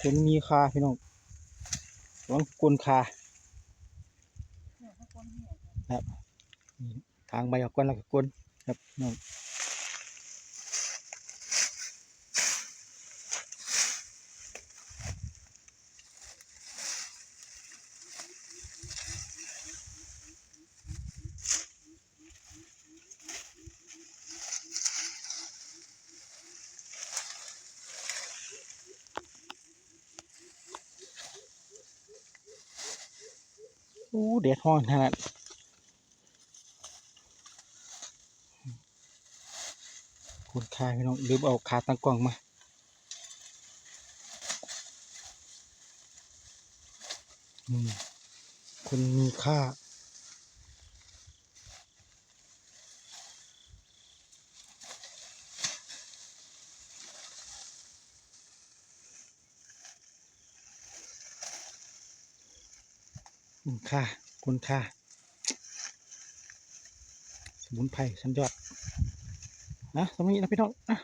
คนมีคาพี่น้องระวังกลนคาครับทางใบออกก้อนแล้วก็กลนครับน้อง อู้เด็ดห้อนขนาดคุณคายพี่น้องลืมเอาขาตั้งกล้องมาคุณมีค่า คุณค่าคุณค่า สมุนไพรชั้นยอด นะสมัยนี้นะพี่น้องนะ